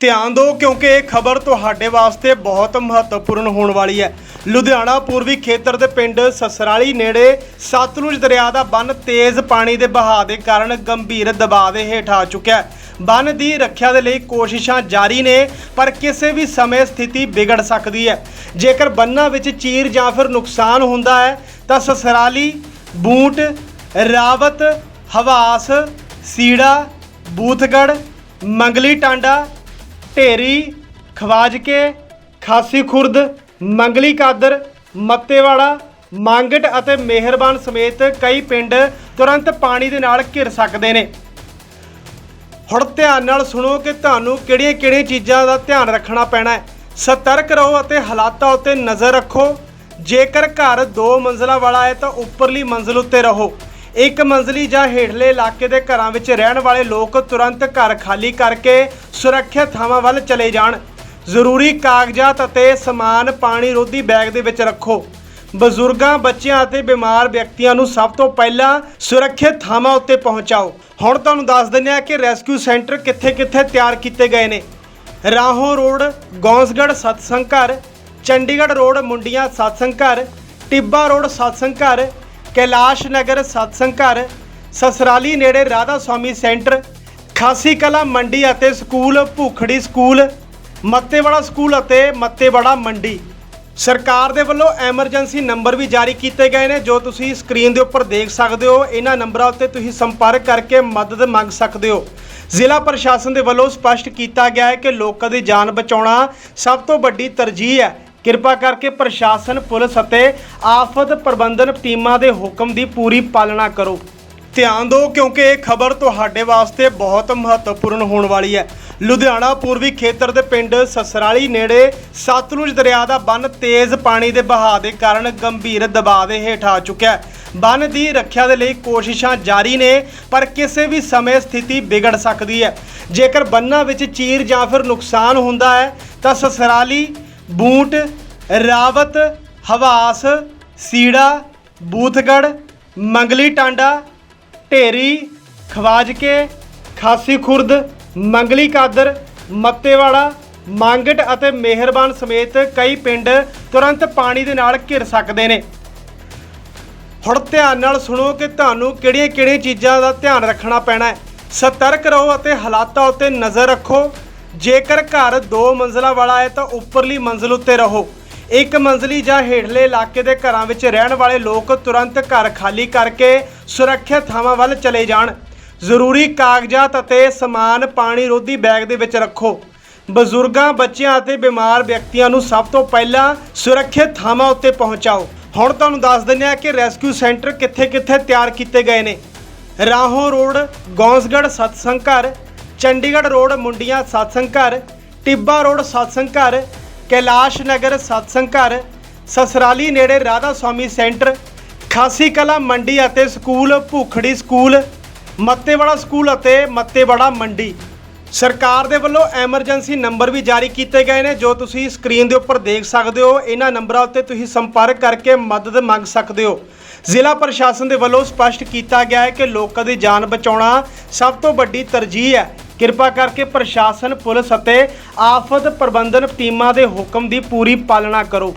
ਧਿਆਨ ਦਿਓ ਕਿਉਂਕਿ ਇਹ ਖਬਰ ਤੁਹਾਡੇ ਵਾਸਤੇ ਬਹੁਤ ਮਹੱਤਵਪੂਰਨ ਹੋਣ ਵਾਲੀ ਹੈ। ਲੁਧਿਆਣਾ ਪੂਰਬੀ ਖੇਤਰ ਦੇ ਪਿੰਡ ਸਸਰਾਲੀ ਨੇੜੇ ਸਤਲੁਜ ਦਰਿਆ ਦਾ ਬੰਨ ਤੇਜ਼ ਪਾਣੀ ਦੇ ਵਹਾਅ ਦੇ ਕਾਰਨ ਗੰਭੀਰ ਦਬਾਅ ਦੇ ਹੇਠ ਆ ਚੁੱਕਿਆ ਹੈ। ਬੰਨ ਦੀ ਰੱਖਿਆ ਦੇ ਲਈ ਕੋਸ਼ਿਸ਼ਾਂ ਜਾਰੀ ਨੇ, ਪਰ ਕਿਸੇ ਵੀ ਸਮੇਂ ਸਥਿਤੀ ਵਿਗੜ ਸਕਦੀ ਹੈ। ਜੇਕਰ ਬੰਨਾਂ ਵਿੱਚ ਚੀਰ ਜਾਂ ਫਿਰ ਨੁਕਸਾਨ ਹੁੰਦਾ ਹੈ, ਤਾਂ ਸਸਰਾਲੀ, ਬੂਟ, ਰਾਵਤ, ਹਵਾਸ, ਸੀੜਾ ਬੂਥਗੜ ਮੰਗਲੀ ਟਾਂਡਾ ਢੇਰੀ, ਖਵਾਜਕੇ ਖਾਸੀ ਖੁਰਦ ਮੰਗਲੀ ਕਾਦਰ ਮੱਤੇਵਾੜਾ, ਮੰਗਟ ਅਤੇ ਮਿਹਰਬਾਨ ਸਮੇਤ ਕਈ ਪਿੰਡ ਤੁਰੰਤ ਪਾਣੀ ਦੇ ਨਾਲ ਘਿਰ ਸਕਦੇ ਨੇ। ਹੁਣ ਧਿਆਨ ਨਾਲ ਸੁਣੋ ਕਿ ਤੁਹਾਨੂੰ ਕਿਹੜੀਆਂ-ਕਿਹੜੀਆਂ ਚੀਜ਼ਾਂ ਦਾ ਧਿਆਨ ਰੱਖਣਾ ਪੈਣਾ ਹੈ। ਸਤਰਕ ਰਹੋ ਅਤੇ ਹਾਲਾਤਾਂ ਉੱਤੇ ਨਜ਼ਰ ਰੱਖੋ। ਜੇਕਰ ਘਰ ਦੋ ਮੰਜ਼ਲਾ ਵਾਲਾ ਹੈ ਤਾਂ ਉੱਪਰਲੀ ਮੰਜ਼ਲ ਉੱਤੇ ਰਹੋ। ਇੱਕ ਮੰਜ਼ਲੀ ਜਾਂ ਹੇਠਲੇ ਇਲਾਕੇ ਦੇ ਘਰਾਂ ਵਿੱਚ ਰਹਿਣ ਵਾਲੇ ਲੋਕ ਤੁਰੰਤ ਘਰ ਖਾਲੀ ਕਰਕੇ ਸੁਰੱਖਿਅਤ ਥਾਵਾਂ ਵੱਲ ਚਲੇ ਜਾਣ। ਜ਼ਰੂਰੀ ਕਾਗਜ਼ਾਤ ਅਤੇ ਸਮਾਨ ਪਾਣੀ ਰੋਧੀ ਬੈਗ ਦੇ ਵਿੱਚ ਰੱਖੋ। ਬਜ਼ੁਰਗਾਂ, ਬੱਚਿਆਂ ਅਤੇ ਬਿਮਾਰ ਵਿਅਕਤੀਆਂ ਨੂੰ ਸਭ ਤੋਂ ਪਹਿਲਾਂ ਸੁਰੱਖਿਅਤ ਥਾਵਾਂ ਉੱਤੇ ਪਹੁੰਚਾਓ। ਹੁਣ ਤੁਹਾਨੂੰ ਦੱਸ ਦਿੰਦੇ ਹਾਂ ਕਿ ਰੈਸਕਿਊ ਸੈਂਟਰ ਕਿੱਥੇ-ਕਿੱਥੇ ਤਿਆਰ ਕੀਤੇ ਗਏ ਨੇ। ਰਾਹੋਂ ਰੋਡ, ਗੌਂਸਗੜ੍ਹ ਸਤਸੰਗ ਘਰ, ਚੰਡੀਗੜ੍ਹ ਰੋਡ, ਮੁੰਡੀਆਂ ਸਤਸੰਗ ਘਰ, ਟਿੱਬਾ ਰੋਡ ਸਤਸੰਗ ਘਰ ਕੈਲਾਸ਼ ਨਗਰ, ਸਤਸੰਗ ਘਰ, ਸਸਰਾਲੀ ਨੇੜੇ ਰਾਧਾ ਸਵਾਮੀ ਸੈਂਟਰ, ਖਾਸੀ ਕਲਾ ਮੰਡੀ ਅਤੇ school, Bhukhri school, Mattewara school ਅਤੇ ਮੱਤੇਵਾੜਾ ਮੰਡੀ। ਸਰਕਾਰ ਦੇ ਵੱਲੋਂ ਐਮਰਜੈਂਸੀ ਨੰਬਰ ਵੀ ਜਾਰੀ ਕੀਤੇ ਗਏ ਨੇ, ਜੋ ਤੁਸੀਂ ਸਕਰੀਨ ਦੇ ਉੱਪਰ ਦੇਖ ਸਕਦੇ ਹੋ। ਇਹਨਾਂ ਨੰਬਰਾਂ ਉੱਤੇ ਤੁਸੀਂ ਸੰਪਰਕ ਕਰਕੇ ਮਦਦ ਮੰਗ ਸਕਦੇ ਹੋ। ਜ਼ਿਲ੍ਹਾ ਪ੍ਰਸ਼ਾਸਨ ਦੇ ਵੱਲੋਂ ਸਪਸ਼ਟ ਕੀਤਾ ਗਿਆ ਹੈ ਕਿ ਲੋਕਾਂ ਦੀ ਜਾਨ ਬਚਾਉਣਾ ਸਭ ਤੋਂ ਵੱਡੀ ਤਰਜੀਹ ਹੈ। ਕਿਰਪਾ ਕਰਕੇ ਪ੍ਰਸ਼ਾਸਨ, ਪੁਲਿਸ ਅਤੇ ਆਫਤ ਪ੍ਰਬੰਧਨ ਟੀਮਾਂ ਦੇ ਹੁਕਮ ਦੀ ਪੂਰੀ ਪਾਲਣਾ ਕਰੋ। ਧਿਆਨ ਦਿਓ ਕਿਉਂਕਿ ਇਹ ਖਬਰ ਤੁਹਾਡੇ ਵਾਸਤੇ ਬਹੁਤ ਮਹੱਤਵਪੂਰਨ ਹੋਣ ਵਾਲੀ ਹੈ। ਲੁਧਿਆਣਾ ਪੂਰਬੀ ਖੇਤਰ ਦੇ ਪਿੰਡ ਸਸਰਾਲੀ ਨੇੜੇ ਸਤਲੁਜ ਦਰਿਆ ਦਾ ਬੰਨ ਤੇਜ਼ ਪਾਣੀ ਦੇ ਵਹਾਅ ਦੇ ਕਾਰਨ ਗੰਭੀਰ ਦਬਾਅ ਦੇ ਹੇਠ ਆ ਚੁੱਕਿਆ ਹੈ। ਬੰਨ ਦੀ ਰੱਖਿਆ ਦੇ ਲਈ ਕੋਸ਼ਿਸ਼ਾਂ ਜਾਰੀ ਨੇ, ਪਰ ਕਿਸੇ ਵੀ ਸਮੇਂ ਸਥਿਤੀ ਵਿਗੜ ਸਕਦੀ ਹੈ। ਜੇਕਰ ਬੰਨਾਂ ਵਿੱਚ ਚੀਰ ਜਾਂ ਫਿਰ ਨੁਕਸਾਨ ਹੁੰਦਾ ਹੈ, ਤਾਂ ਸਸਰਾਲੀ ਬੂਟ, ਰਾਵਤ, ਹਵਾਸ, ਸੀੜਾ, ਬੂਥਗੜ, ਮੰਗਲੀ ਟਾਂਡਾ, ਢੇਰੀ, ਖਵਾਜਕੇ, ਖਾਸੀ ਖੁਰਦ, ਮੰਗਲੀ ਕਾਦਰ, ਮੱਤੇਵਾੜਾ, ਮੰਗਟ ਅਤੇ ਮਿਹਰਬਾਨ ਸਮੇਤ ਕਈ ਪਿੰਡ ਤੁਰੰਤ ਪਾਣੀ ਦੇ ਨਾਲ ਘਿਰ ਸਕਦੇ ਨੇ। ਹੁਣ ਧਿਆਨ ਨਾਲ ਸੁਣੋ ਕਿ ਤੁਹਾਨੂੰ ਕਿਹੜੀਆਂ-ਕਿਹੜੀਆਂ ਚੀਜ਼ਾਂ ਦਾ ਧਿਆਨ ਰੱਖਣਾ ਪੈਣਾ ਹੈ। ਸਤਰਕ ਰਹੋ ਅਤੇ ਹਾਲਾਤਾਂ ਉੱਤੇ ਨਜ਼ਰ ਰੱਖੋ। ਜੇਕਰ ਘਰ ਦੋ ਮੰਜ਼ਲਾ ਵਾਲਾ ਹੈ ਤਾਂ ਉੱਪਰਲੀ ਮੰਜ਼ਲ ਉੱਤੇ ਰਹੋ। ਇੱਕ ਮੰਜ਼ਲੀ ਜਾਂ ਹੇਠਲੇ ਇਲਾਕੇ ਦੇ ਘਰਾਂ ਵਿੱਚ ਰਹਿਣ ਵਾਲੇ ਲੋਕ ਤੁਰੰਤ ਘਰ ਖਾਲੀ ਕਰਕੇ ਸੁਰੱਖਿਅਤ ਥਾਵਾਂ ਵੱਲ ਚਲੇ ਜਾਣ। ਜ਼ਰੂਰੀ ਕਾਗਜ਼ਾਤ ਅਤੇ ਸਮਾਨ ਪਾਣੀ ਰੋਧੀ ਬੈਗ ਦੇ ਵਿੱਚ ਰੱਖੋ। ਬਜ਼ੁਰਗਾਂ, ਬੱਚਿਆਂ ਅਤੇ ਬਿਮਾਰ ਵਿਅਕਤੀਆਂ ਨੂੰ ਸਭ ਤੋਂ ਪਹਿਲਾਂ ਸੁਰੱਖਿਅਤ ਥਾਵਾਂ ਉੱਤੇ ਪਹੁੰਚਾਓ। ਹੁਣ ਤੁਹਾਨੂੰ ਦੱਸ ਦਿੰਦੇ ਹਾਂ ਕਿ ਰੈਸਕਿਊ ਸੈਂਟਰ ਕਿੱਥੇ-ਕਿੱਥੇ ਤਿਆਰ ਕੀਤੇ ਗਏ ਨੇ। ਰਾਹੋਂ ਰੋਡ, ਗੌਂਸਗੜ੍ਹ ਸਤਸੰਗ ਘਰ ਚੰਡੀਗੜ੍ਹ ਰੋਡ ਮੁੰਡੀਆਂ ਸਤਸੰਗ ਘਰ ਟਿੱਬਾ ਰੋਡ ਸਤਸੰਗ ਘਰ ਕੈਲਾਸ਼ ਨਗਰ ਸਤਸੰਗ ਘਰ ਸਸਰਾਲੀ ਨੇੜੇ ਰਾਧਾ ਸਵਾਮੀ ਸੈਂਟਰ, ਖਾਸੀ ਕਲਾ ਮੰਡੀ ਅਤੇ school, Bhukhri school, Mattewara school ਅਤੇ ਮੱਤੇਵਾੜਾ ਮੰਡੀ। ਸਰਕਾਰ ਦੇ ਵੱਲੋਂ ਐਮਰਜੈਂਸੀ ਨੰਬਰ ਵੀ ਜਾਰੀ ਕੀਤੇ ਗਏ ਨੇ, ਜੋ ਤੁਸੀਂ ਸਕਰੀਨ ਦੇ ਉੱਪਰ ਦੇਖ ਸਕਦੇ ਹੋ। ਇਹਨਾਂ ਨੰਬਰਾਂ ਉੱਤੇ ਤੁਸੀਂ ਸੰਪਰਕ ਕਰਕੇ ਮਦਦ ਮੰਗ ਸਕਦੇ ਹੋ। ਜ਼ਿਲ੍ਹਾ ਪ੍ਰਸ਼ਾਸਨ ਦੇ ਵੱਲੋਂ ਸਪਸ਼ਟ ਕੀਤਾ ਗਿਆ ਹੈ ਕਿ ਲੋਕਾਂ ਦੀ ਜਾਨ ਬਚਾਉਣਾ ਸਭ ਤੋਂ ਵੱਡੀ ਤਰਜੀਹ ਹੈ। ਕਿਰਪਾ ਕਰਕੇ ਪ੍ਰਸ਼ਾਸਨ ਪੁਲਿਸ ਅਤੇ ਆਫਤ ਪ੍ਰਬੰਧਨ ਟੀਮਾਂ ਦੇ ਹੁਕਮ ਦੀ ਪੂਰੀ ਪਾਲਣਾ ਕਰੋ।